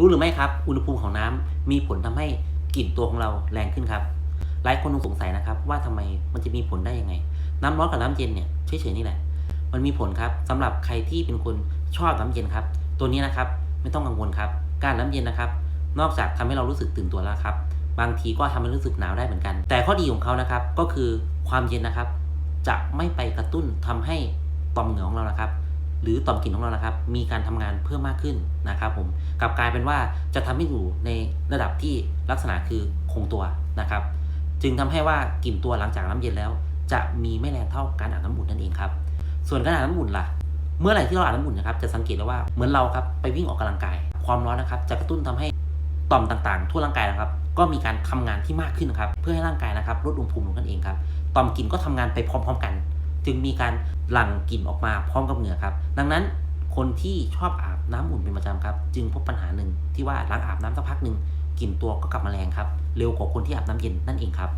รู้หรือไม่ครับ อุณหภูมิของน้ำมีผลทำให้กลิ่นตัวของเราแรงขึ้นครับ หลายคนคงสงสัยนะครับ ว่าทำไมมันจะมีผลได้ยังไง น้ำร้อนกับน้ำเย็นเนี่ยเฉยๆนี่แหละ มันมีผลครับสำหรับใครที่เป็นคนชอบน้ำเย็นครับ ตัวนี้นะครับไม่ต้องกังวลครับ การน้ำเย็นนะครับ นอกจากทำให้เรารู้สึกตื่นตัวแล้วครับ บางทีก็ทำให้รู้สึกหนาวได้เหมือนกัน แต่ข้อดีของเขานะครับก็คือความเย็นนะครับ จะไม่ไปกระตุ้นทำให้ต่อมเหงื่อของเรานะครับ หรือต่อมกลิ่นของเรานะครับ มีการทำงานเพิ่มมากขึ้นนะครับผมกลับกลายเป็นว่าจะทำให้อยู่ในระดับที่ลักษณะคือคงตัวนะครับ จึงทำให้ว่ากลิ่นตัวหลังจากน้ำเย็นแล้ว จะมีไม่แรงเท่าการอาบน้ำอุ่นนั่นเองครับ ส่วนการอาบน้ำอุ่นล่ะ เมื่อไหร่ที่เราอาบน้ำอุ่นนะครับจะสังเกตได้ว่าเหมือนเราครับไปวิ่งออกกำลังกาย ความร้อนนะครับ จะกระตุ้นทำให้ต่อมต่างๆ ทั่วร่างกายนะครับ ก็มีการทำงานที่มากขึ้นนะครับ เพื่อให้ร่างกายนะครับลดอุณหภูมิลงนั่นเองครับต่อมกลิ่นก็ทำงานไปพร้อม ๆ กัน จึงมีการหลั่งกลิ่นออกมาพร้อมกับเหงื่อครับ ดังนั้นคนที่ชอบอาบน้ำอุ่นเป็นประจำครับ จึงพบปัญหาหนึ่งที่ว่าหลังอาบน้ำสักพักหนึ่งกลิ่นตัวก็กลับมาแรงครับ เร็วกว่าคนที่อาบน้ำเย็นนั่นเองครับ